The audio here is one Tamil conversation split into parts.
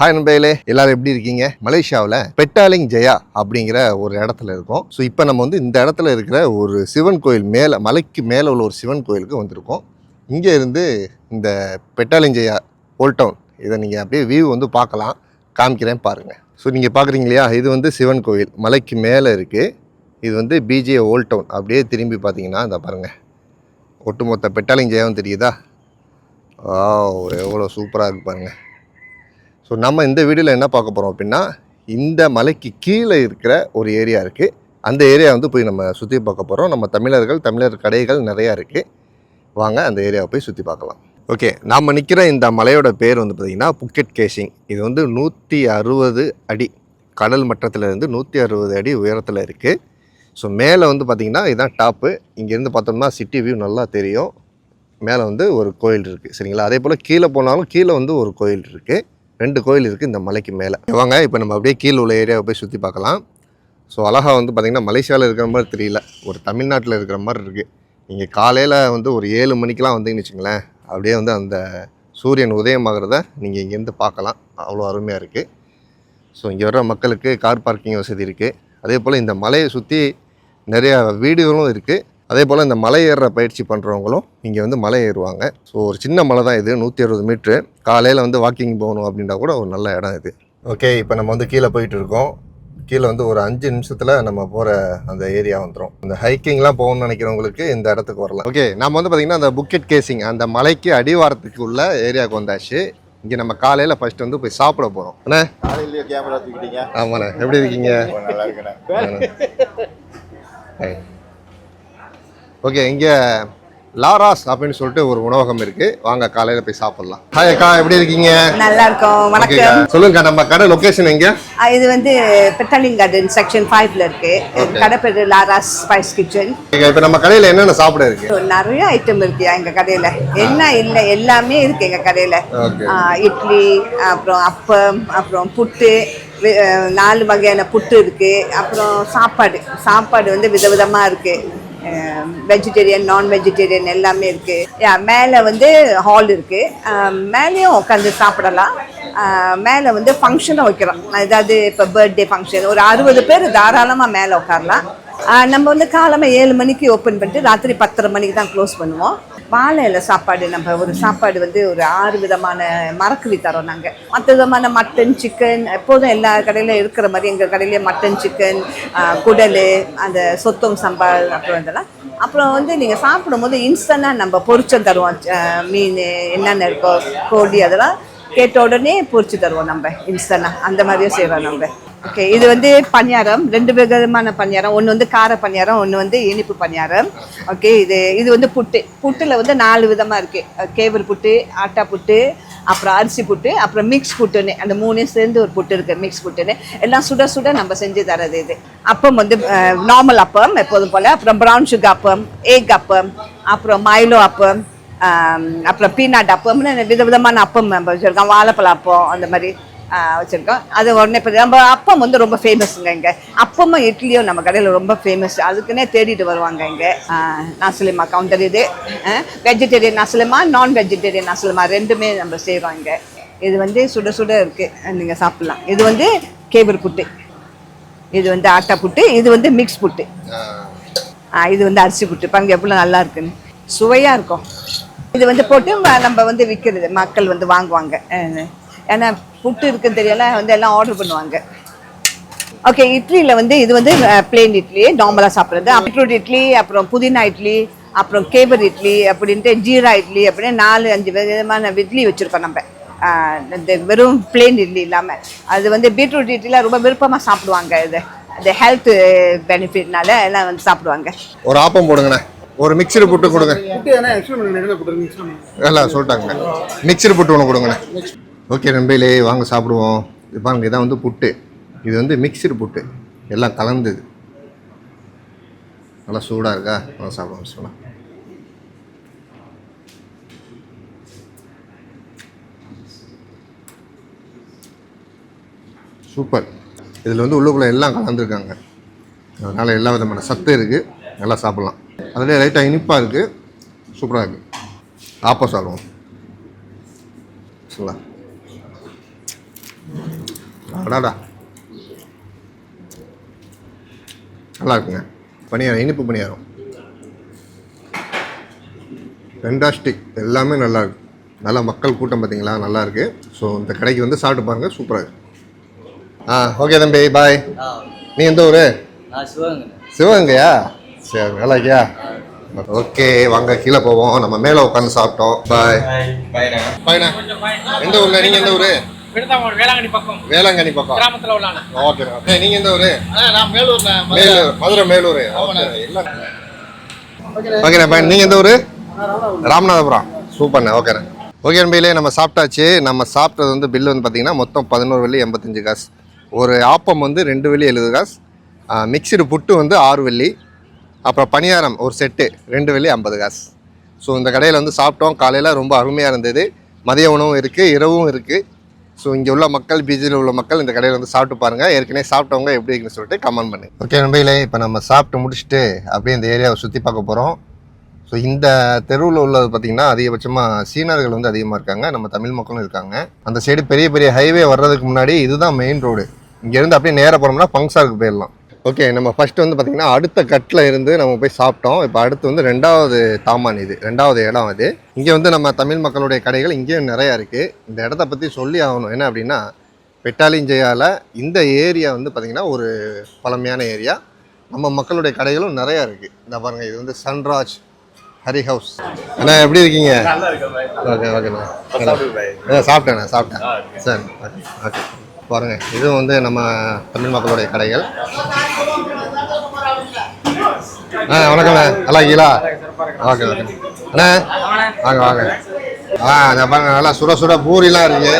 ஹாய் நண்பர்களே எல்லாரும் எப்படி இருக்கீங்க? மலேசியாவில் பெட்டாலிங் ஜெயா அப்படிங்கிற ஒரு இடத்துல இருக்கோம். ஸோ இப்போ நம்ம வந்து இந்த இடத்துல இருக்கிற ஒரு சிவன் கோயில் மேலே மலைக்கு மேலே உள்ள ஒரு சிவன் கோயிலுக்கு வந்திருக்கோம். இங்கே இருந்து இந்த பெட்டாலிங் ஜெயா ஓல்ட் டவுன் இதை நீங்கள் அப்படியே வியூ வந்து பார்க்கலாம். காமிக்கிறேன் பாருங்கள் ஸோ நீங்கள் பார்க்குறீங்க இல்லையா? இது வந்து சிவன் கோயில். மலைக்கு மேலே இருக்குது இது வந்து பிஜே ஓல்ட் டவுன் அப்படியே திரும்பி பார்த்தீங்கன்னா இந்த பாருங்கள் ஒட்டுமொத்த பெட்டாலிங் ஜெயாவும் தெரியுதா? ஓ எவ்வளோ சூப்பராக இருக்கு பாருங்கள் ஸோ நம்ம இந்த வீடியோவில் என்ன பார்க்க போகிறோம் அப்படின்னா இந்த மலைக்கு கீழே இருக்கிற ஒரு ஏரியா இருக்குது அந்த ஏரியா வந்து போய் நம்ம சுற்றி பார்க்க போகிறோம் நம்ம தமிழர்கள் தமிழர் கடைகள் நிறையா இருக்குது வாங்க அந்த ஏரியாவை போய் சுற்றி பார்க்கலாம். ஓகே நாம் நிற்கிற இந்த மலையோட பேர் வந்து பார்த்திங்கன்னா புக்கெட் கேசிங் இது வந்து நூற்றி அறுபது அடி கடல் மட்டத்திலேருந்து நூற்றி அறுபது அடி உயரத்தில் இருக்குது ஸோ மேலே வந்து பார்த்திங்கன்னா இதுதான் டாப்பு இங்கேருந்து பார்த்தோம்னா சிட்டி வியூ நல்லா தெரியும். மேலே வந்து ஒரு கோயில் இருக்குது சரிங்களா? அதே போல் கீழே போனாலும் கீழே வந்து ஒரு கோயில் இருக்குது ரெண்டு கோயில் இருக்குது இந்த மலைக்கு மேலே. வாங்க இப்போ நம்ம அப்படியே கீழே உள்ள ஏரியாவை போய் சுற்றி பார்க்கலாம். ஸோ அழகா வந்து பார்த்திங்கன்னா மலேசியாவில் இருக்கிற மாதிரி தெரியல. ஒரு தமிழ்நாட்டில் இருக்கிற மாதிரி இருக்குது நீங்கள் காலையில் வந்து ஒரு ஏழு மணிக்கெலாம் வந்தீங்கன்னு வச்சுங்களேன் அப்படியே வந்து அந்த சூரியன் உதயமாகிறத நீங்கள் இங்கேருந்து பார்க்கலாம். அவ்வளோ அருமையாக இருக்குது ஸோ இங்கே வர மக்களுக்கு கார் பார்க்கிங் வசதி இருக்குது அதே போல் இந்த மலையை சுற்றி நிறையா வீடுகளும் இருக்குது அதே போல் இந்த மலை ஏறுற பயிற்சி பண்ணுறவங்களும் இங்கே வந்து மலை ஏறுவாங்க. ஸோ ஒரு சின்ன மலை தான் இது நூற்றி அறுபது மீட்ரு காலையில் வந்து வாக்கிங் போகணும் அப்படின்னா கூட ஒரு நல்ல இடம் இது. ஓகே இப்போ நம்ம வந்து கீழே போயிட்டு இருக்கோம். கீழே வந்து ஒரு அஞ்சு நிமிஷத்தில் நம்ம போகிற அந்த ஏரியா வந்துடும் இந்த ஹைக்கிங்லாம் போகணும்னு நினைக்கிறவங்களுக்கு இந்த இடத்துக்கு வரலாம். ஓகே நம்ம வந்து பார்த்திங்கன்னா அந்த புக்கெட் கேசிங் அந்த மலைக்கு அடிவாரத்துக்கு உள்ள ஏரியாவுக்கு வந்தாச்சு. இங்கே நம்ம காலையில் ஃபஸ்ட்டு வந்து போய் சாப்பிட போகிறோம் அண்ணே? காலையிலேயே கேமரா தூக்கிட்டீங்க. ஆமாண்ணே. எப்படி இருக்கீங்க? நல்லா இருக்கேன் ஓகே இங்கே லாராஸ் அப்படின்னு சொல்லிட்டு ஒரு உணவகம் இருக்கு. வாங்க காலையில போய் சாப்பிடலாம். ஹாய் அக்கா எப்படி இருக்கீங்க? நல்லா இருக்கும். வணக்கம். சொல்லுங்க நம்ம கடை லொகேஷன் எங்க? இது வந்து பெட்டாலிங் கார்டன் செக்ஷன் ஃபைவ்ல இருக்கு. கடை பேரு லாராஸ் ஸ்பைஸ் கிச்சன் இப்ப நம்ம கடையில என்னென்ன சாப்பிட இருக்கு? நிறைய ஐட்டம் இருக்கு எங்க கடையில. என்ன இல்லை எல்லாமே இருக்கு எங்க கடையில. இட்லி அப்புறம் அப்பம் அப்புறம் புட்டு நாலு வகையான புட்டு இருக்கு. அப்புறம் சாப்பாடு. சாப்பாடு வந்து விதவிதமா இருக்கு. வெஜிடேரியன் நான் வெஜிடேரியன் எல்லாமே இருக்கு. மேலே வந்து ஹால் இருக்கு. Um, மேலேயும் உட்காந்து சாப்பிடலாம். Uh, மேலே வந்து ஃபங்க்ஷனை வைக்கிறோம். ஏதாவது இப்போ பர்த்டே ஃபங்க்ஷன் ஒரு அறுபது பேர் தாராளமாக மேலே உட்காரலாம் நம்ம வந்து காலமாக ஏழு மணிக்கு ஓப்பன் பண்ணிட்டு ராத்திரி பத்தரை மணிக்கு தான் க்ளோஸ் பண்ணுவோம். வாழை இலை சாப்பாடு நம்ம ஒரு சாப்பாடு வந்து ஒரு ஆறு விதமான மரக்குவி தரோம் நாங்கள் மற்ற விதமான மட்டன் சிக்கன் எப்போதும் எல்லா கடையிலையும் இருக்கிற மாதிரி எங்கள் கடையிலே மட்டன் சிக்கன் குடல் அந்த சொத்தம் சம்பால் அப்புறம் இதெல்லாம். அப்புறம் வந்து நீங்கள் சாப்பிடும்போது இன்ஸ்டண்ட்டாக நம்ம பொரிச்சம் தருவோம். மீன் என்னென்ன இருக்கோ கோழி அதெல்லாம் கேட்ட உடனே பொரிச்சு தருவோம் நம்ம. இன்ஸ்டண்ட்டாக அந்த மாதிரியே செய்கிறோம் நம்ம. ஓகே இது வந்து பணியாரம். ரெண்டு விதமான பணியாரம். ஒன்று வந்து கார பணியாரம் ஒன்று வந்து இனிப்பு பணியாரம். ஓகே இது இது வந்து புட்டு. புட்டில் வந்து நாலு விதமாக இருக்குது கேவல் புட்டு ஆட்டா புட்டு அப்புறம் அரிசி புட்டு அப்புறம் மிக்ஸ் புட்டுன்னு. அந்த மூணையும் சேர்ந்து ஒரு புட்டு இருக்குது மிக்ஸ் புட்டுன்னு. எல்லாம் சுட சுட நம்ம செஞ்சு தரது இது. அப்பம் வந்து நார்மல் அப்பம் எப்போதும் போல். அப்புறம் ப்ரௌன் சுகர் அப்பம் ஏக் அப்பம் அப்புறம் மைலோ அப்பம் அப்புறம் பீனாட் அப்பம்னு விதவிதமான அப்பம் நம்ம வச்சுருக்கோம். வாழைப்பழ அப்பம் அந்த மாதிரி. வச்சிருக்கோம். அது உடனே இப்போ நம்ம அப்பம் வந்து ரொம்ப ஃபேமஸுங்க இங்கே. அப்பமும் இட்லியும் நம்ம கடையில் ரொம்ப ஃபேமஸ் அதுக்குன்னே தேடிட்டு வருவாங்க இங்கே. நசலிமா கவுண்டர் இது. வெஜிடேரியன் நசலிமா நான் வெஜிடேரியன் நசலிமா ரெண்டுமே நம்ம செய்கிறோம் இங்கே. இது வந்து சுட சுட இருக்குது நீங்கள் சாப்பிட்லாம். இது வந்து கேபர் புட்டு. இது வந்து ஆட்டா புட்டு. இது வந்து மிக்ஸ் புட்டு. இது வந்து அரிசி புட்டு. பாருங்க எவ்வளோ நல்லா இருக்குன்னு. சுவையாக இருக்கும். இது வந்து போட்டு நம்ம வந்து விற்கிறது மக்கள் வந்து வாங்குவாங்க. ஏன்னா புட்டு இருக்குன்னு தெரியல வந்து எல்லாம் ஆர்டர் பண்ணுவாங்க. ஓகே இட்லியில் வந்து இது வந்து பிளெயின் இட்லி நார்மலாக சாப்பிட்றது. பீட்ரூட் இட்லி அப்புறம் புதினா இட்லி அப்புறம் கேபர் இட்லி அப்படின்ட்டு ஜீரா இட்லி அப்படின்னு நாலு அஞ்சு விதமான இட்லி வச்சுருக்கோம் நம்ம. இந்த வெறும் பிளெயின் இட்லி இல்லாமல் அது வந்து பீட்ரூட் இட்லிலாம் ரொம்ப விருப்பமாக சாப்பிடுவாங்க இது. இந்த ஹெல்த் பெனிஃபிட்னால எல்லாம் வந்து சாப்பிடுவாங்க. ஒரு ஆப்பம் போடுங்கண்ணே. ஒரு மிக்சர் புட்டு கொடுங்க. எல்லாம் சொல்லிட்டாங்க. மிக்சர் புட்டு ஒன்று கொடுங்கண்ணே. ஓகே நண்பையிலே வாங்க சாப்பிடுவோம். இது பாருங்க இதான் வந்து புட்டு. இது வந்து மிக்சடு புட்டு. எல்லாம் கலந்தது நல்லா சூடாக இருக்கா? நல்லா சாப்பிடுவோம் சொல்லலாம் சூப்பர். இதில் வந்து உள்ளுக்குள்ளே எல்லாம் கலந்துருக்காங்க. அதனால் எல்லா விதமான சத்து இருக்குது நல்லா சாப்பிட்லாம். அதிலே லைட்டாக இனிப்பாக இருக்குது சூப்பராக இருக்குது ஆப்பம் சாப்பிடுவோம். சொல்லலாம். அடாடா. நல்லா இருக்குங்க பணியாரம் இனிப்பு பணியாரம் ஃபென்டாஸ்டிக் எல்லாமே நல்லா இருக்கு நல்லா மக்கள் கூட்டம் பார்த்தீங்களா நல்லா இருக்கு ஸோ இந்த கடைக்கு வந்து சாப்பிட்டு பாருங்க. சூப்பராக இருக்கு. ஆ ஓகே தம்பி பாய் நீ எந்த ஊர்? சிவகங்கையா? சரி நல்லா இருக்கியா ஓகே வாங்க கீழே போவோம். நம்ம மேலே உட்காந்து சாப்பிட்டோம். பாய் பாய்ண்ணா எந்த ஊர்ல நீங்கள் எந்த ஊர்? விருதாமூர் வேளாங்கண்ணி பக்கம். வேளாங்கண்ணி பக்கம். கிராமத்துல உள்ளான. ஓகே நீங்கள் எந்த ஊர்? நான் மேலூர்ல மேலூர் மதுரை மேலூர். ஓகேண்ணா பையன் நீங்கள் எந்த ஊர்? ராமநாதபுரம். சூப்பர்ண்ணே ஓகேண்ணே ஓகே நம்பியிலே நம்ம சாப்பிட்டாச்சு. நம்ம சாப்பிட்டது வந்து பில்லு வந்து பார்த்தீங்கன்னா மொத்தம் பதினோரு வெள்ளி எண்பத்தஞ்சு காசு. ஒரு ஆப்பம் வந்து ரெண்டு வெள்ளி எழுபது காசு. மிக்சடு புட்டு வந்து ஆறு வெள்ளி. அப்புறம் பணியாரம் ஒரு செட்டு ரெண்டு வெள்ளி ஐம்பது காசு. ஸோ இந்த கடையில் வந்து சாப்பிட்டோம். காலையில் ரொம்ப அருமையாக இருந்தது. மதிய உணவும் இருக்குது இரவும் இருக்குது ஸோ இங்கே உள்ள மக்கள் பிஜியில் உள்ள மக்கள் இந்த கடையில் வந்து சாப்பிட்டு பாருங்கள் ஏற்கனவே சாப்பிட்டவங்க எப்படி இருக்குன்னு சொல்லிட்டு கமெண்ட் பண்ணு. ஓகே நம்பிகளே இப்போ நம்ம சாப்பிட்டு முடிச்சுட்டு அப்படியே இந்த ஏரியாவை சுற்றி பார்க்க போகிறோம் ஸோ இந்த தெருவில் உள்ளது பார்த்திங்கன்னா அதிகபட்சமாக சீனர்கள் வந்து அதிகமாக இருக்காங்க. நம்ம தமிழ் மக்களும் இருக்காங்க. அந்த சைடு பெரிய பெரிய ஹைவே வர்றதுக்கு முன்னாடி இதுதான் மெயின் ரோடு இங்கேருந்து அப்படியே நேராக போனோம்னா பங்சாருக்கு போயிடலாம். ஓகே நம்ம ஃபர்ஸ்ட் வந்து பார்த்திங்கன்னா அடுத்த கட்டில் இருந்து நம்ம போய் சாப்பிட்டோம். இப்போ அடுத்து வந்து ரெண்டாவது தாமான் இது ரெண்டாவது இடம் இது இங்கே வந்து நம்ம தமிழ் மக்களுடைய கடைகள் இங்கேயும் நிறையா இருக்குது இந்த இடத்த பற்றி சொல்லி ஆகணும். என்ன அப்படின்னா பெட்டாலிஞ்சையால் இந்த ஏரியா வந்து பார்த்திங்கன்னா ஒரு பழமையான ஏரியா. நம்ம மக்களுடைய கடைகளும் நிறையா இருக்குது இந்த பாருங்கள் இது வந்து சன்ராஜ் ஹரி ஹவுஸ். அண்ணா எப்படி இருக்கீங்க? ஓகே ஓகேண்ணா சாப்பிட்டேண்ணா சாப்பிட்டேன் சரி ஓகே ஓகே பாருங்கள் இதுவும் வந்து நம்ம தமிழ் மக்களுடைய கடைகள். ஆ வணக்கண்ணே நல்லா இருக்கீங்களா? Okay okay. அண்ணே? வாங்க வாங்க. ஆ நான் பாருங்க நல்லா சுட சுட பூரிலாம் இருக்குது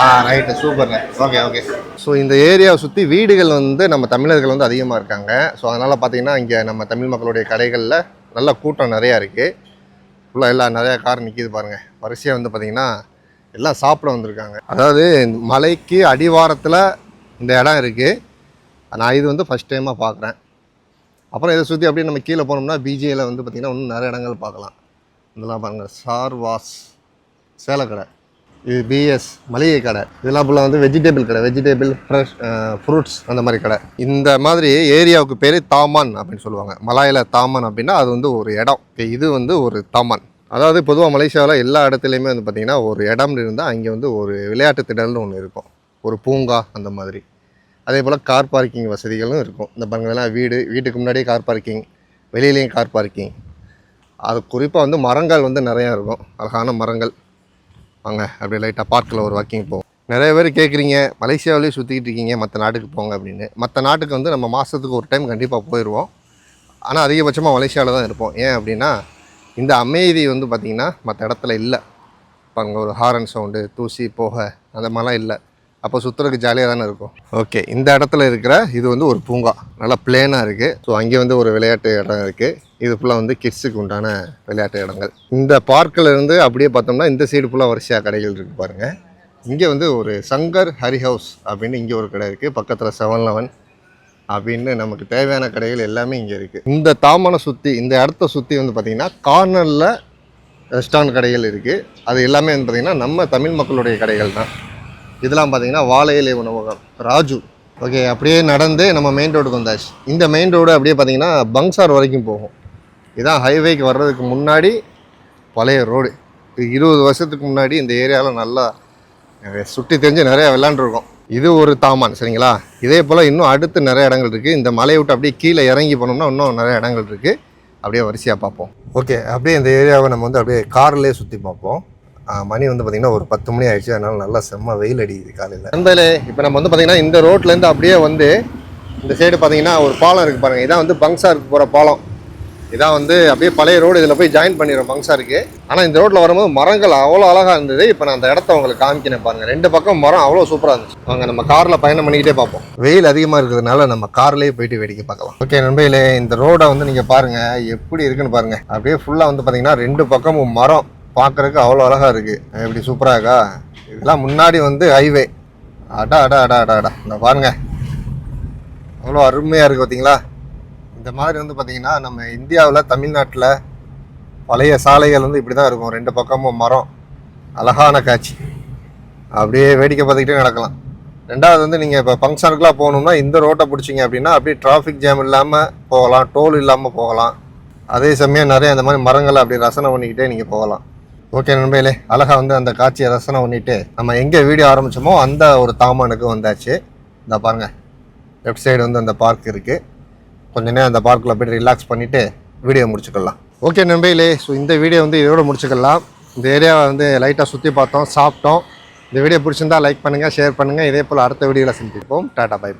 ஆ ரைட்டு சூப்பர்ண்ணே. Okay okay. ஸோ இந்த ஏரியாவை சுற்றி வீடுகள் வந்து நம்ம தமிழர்கள் வந்து அதிகமாக இருக்காங்க. ஸோ அதனால் பார்த்தீங்கன்னா இங்கே நம்ம தமிழ் மக்களுடைய கடைகளில் நல்ல கூட்டம் நிறையா இருக்குது ஃபுல்லாக எல்லாம் நிறையா கார் நிற்கிது பாருங்கள் வரிசையாக வந்து பார்த்திங்கன்னா எல்லாம் சாப்பிட வந்திருக்காங்க. அதாவது மலைக்கு அடிவாரத்தில் இந்த இடம் இருக்குது நான் இது வந்து ஃபஸ்ட் டைமாக பார்க்குறேன் அப்புறம் இதை சுற்றி அப்படியே நம்ம கீழே போனோம்னா பிஜேயில் வந்து பார்த்திங்கன்னா இன்னும் நிறைய இடங்கள் பார்க்கலாம். இதெல்லாம் பாருங்கள் சார்வாஸ் சேலக்கடை. இது பிஎஸ் மளிகை கடை. இதெல்லாம் ஃபுல்லாக வந்து வெஜிடபிள் கடை. வெஜிடபிள் ஃப்ரெஷ் ஃப்ரூட்ஸ் அந்த மாதிரி கடை. இந்த மாதிரி ஏரியாவுக்கு பேர் தாமான் அப்படின்னு சொல்லுவாங்க. மலாயில் தாமான் அப்படின்னா அது வந்து ஒரு இடம். இது வந்து ஒரு தாமான். அதாவது பொதுவாக மலேசியாவில் எல்லா இடத்துலையுமே வந்து பார்த்திங்கன்னா ஒரு இடம் இருந்தால் அங்கே வந்து ஒரு விளையாட்டு திடல்னு ஒன்று இருக்கும். ஒரு பூங்கா அந்த மாதிரி. அதே போல் கார் பார்க்கிங் வசதிகளும் இருக்கும். இந்த பாருங்களேன் வீடு வீட்டுக்கு முன்னாடியே கார் பார்க்கிங் வெளியிலையும் கார் பார்க்கிங் அது குறிப்பாக வந்து மரங்கள் வந்து நிறையா இருக்கும். அழகான மரங்கள். வாங்க அப்படியே லைட்டாக பார்க்கில் ஒரு வாக்கிங் போவோம். நிறைய பேர் கேட்குறீங்க மலேசியாவிலேயே சுற்றிக்கிட்டு இருக்கீங்க மற்ற நாட்டுக்கு போங்க அப்படின்னு. மற்ற நாட்டுக்கு வந்து நம்ம மாதத்துக்கு ஒரு டைம் கண்டிப்பாக போயிடுவோம் ஆனால் அதிகபட்சமாக மலேசியாவில் தான் இருப்போம். ஏன் அப்படின்னா இந்த அமைதி வந்து பார்த்திங்கன்னா மற்ற இடத்துல இல்லை. இப்போ அங்கே ஒரு ஹாரன் சவுண்டு தூசி போக அந்த மாதிரிலாம் இல்லை. அப்போ சுற்றுறதுக்கு ஜாலியாக தானே இருக்கும். ஓகே இந்த இடத்துல இருக்கிற இது வந்து ஒரு பூங்கா. நல்லா பிளேனாக இருக்குது ஸோ அங்கே வந்து ஒரு விளையாட்டு இடம் இருக்குது இது ஃபுல்லாக வந்து கிட்ஸுக்கு உண்டான விளையாட்டு இடங்கள். இந்த பார்க்கில் இருந்து அப்படியே பார்த்தோம்னா இந்த சைடு ஃபுல்லாக வரிசையாக கடைகள் இருக்குது பாருங்கள் இங்கே வந்து ஒரு சங்கர் ஹரி ஹவுஸ் அப்படின்னு இங்கே ஒரு கடை இருக்குது பக்கத்தில் செவன் லெவன் அப்படின்னு நமக்கு தேவையான கடைகள் எல்லாமே இங்கே இருக்குது இந்த தாமனை சுற்றி இந்த இடத்த சுற்றி வந்து பார்த்திங்கன்னா கார்னரில் ரெஸ்டாரண்ட் கடைகள் இருக்குது அது எல்லாமே வந்து பார்த்திங்கன்னா நம்ம தமிழ் மக்களுடைய கடைகள் தான். இதெல்லாம் பார்த்தீங்கன்னா வாழை இலை உணவகம் ராஜு ஓகே அப்படியே நடந்து நம்ம மெயின் ரோடுக்கு வந்தாச்சு. இந்த மெயின் ரோடு அப்படியே பார்த்தீங்கன்னா பங்சார் வரைக்கும் போகும். இதான் ஹைவேக்கு வர்றதுக்கு முன்னாடி பழைய ரோடு இருபது வருஷத்துக்கு முன்னாடி இந்த ஏரியாவில் நல்லா சுற்றி தெரிஞ்சு நிறையா விளாண்டுருக்கோம் இது ஒரு தாமான் சரிங்களா? இதே போல் இன்னும் அடுத்து நிறைய இடங்கள் இருக்குது இந்த மலையை விட்டு அப்படியே கீழே இறங்கி போனோம்னா இன்னும் நிறைய இடங்கள் இருக்குது அப்படியே வரிசையாக பார்ப்போம். ஓகே அப்படியே இந்த ஏரியாவை நம்ம வந்து அப்படியே கார்லேயே சுற்றி பார்ப்போம். மணி வந்து பார்த்திங்கன்னா ஒரு பத்து மணி ஆயிடுச்சு. அதனால நல்லா செம்ம வெயில் அடிக்குது காலையில். நண்பர்களே இப்போ நம்ம வந்து பார்த்திங்கன்னா இந்த ரோட்லேருந்து அப்படியே வந்து இந்த சைடு பார்த்தீங்கன்னா ஒரு பாலம் இருக்குது பாருங்கள் இதான் வந்து பங்சாருக்கு போகிற பாலம். இதான் வந்து அப்படியே பழைய ரோடு இதில் போய் ஜாயின் பண்ணிடுறோம் பங்சாருக்கு ஆனால் இந்த ரோட்டில் வரும்போது மரங்கள் அவ்வளோ அழகாக இருந்தது. இப்போ நான் அந்த இடத்த உங்களுக்கு காமிக்கிறேன் பாருங்கள் ரெண்டு பக்கம் மரம் அவ்வளோ சூப்பராக இருந்துச்சு. வாங்க நம்ம காரில் பயணம் பண்ணிக்கிட்டே பார்ப்போம். வெயில் அதிகமாக இருக்கிறதுனால நம்ம கார்லேயே போயிட்டு வேடிக்கை பார்க்கலாம். ஓகே நண்பர்களே இந்த ரோடை வந்து நீங்கள் பாருங்கள் எப்படி இருக்குன்னு பாருங்கள் அப்படியே ஃபுல்லாக வந்து பார்த்தீங்கன்னா ரெண்டு பக்கமும் மரம். பார்க்குறதுக்கு அவ்வளோ அழகாக இருக்குது எப்படி சூப்பராக இருக்கா? இதெல்லாம் முன்னாடி வந்து ஹைவே அடா அடா அடா அடா அடா. இந்த பாருங்கள் அவ்வளோ அருமையாக இருக்குது பார்த்தீங்களா இந்த மாதிரி வந்து பார்த்திங்கன்னா நம்ம இந்தியாவில் தமிழ்நாட்டில் பழைய சாலைகள் வந்து இப்படி தான் இருக்கும். ரெண்டு பக்கமும் மரம் அழகான காட்சி. அப்படியே வேடிக்கை பார்த்துக்கிட்டே நடக்கலாம். ரெண்டாவது வந்து நீங்கள் இப்போ ஃபங்க்ஷனுக்குலாம் போகணும்னா இந்த ரோட்டை பிடிச்சிங்க அப்படின்னா அப்படியே டிராஃபிக் ஜாம் இல்லாமல் போகலாம் டோல் இல்லாமல் போகலாம். அதே சமயம் நிறைய அந்த மாதிரி மரங்களை அப்படியே ரசனை பண்ணிக்கிட்டே நீங்கள் போகலாம். ஓகே நண்பையிலே அழகா வந்து அந்த காட்சியை ரசனை பண்ணிட்டு நம்ம எங்கே வீடியோ ஆரம்பிச்சோமோ அந்த ஒரு தாமானுக்கு வந்தாச்சு. இந்த பாருங்க லெஃப்ட் சைடு வந்து அந்த பார்க் இருக்குது கொஞ்ச நேரம் அந்த பார்க்கில் போய்ட்டு ரிலாக்ஸ் பண்ணிவிட்டு வீடியோ முடிச்சுக்கலாம். ஓகே நண்பையிலே ஸோ இந்த வீடியோ வந்து இதோட முடிச்சுக்கலாம். இந்த ஏரியாவை வந்து லைட்டாக சுற்றி பார்த்தோம் சாப்பிட்டோம். இந்த வீடியோ பிடிச்சிருந்தா லைக் பண்ணுங்கள் ஷேர் பண்ணுங்கள் இதே போல் அடுத்த வீடியோவில் சந்திப்போம். Tata bye by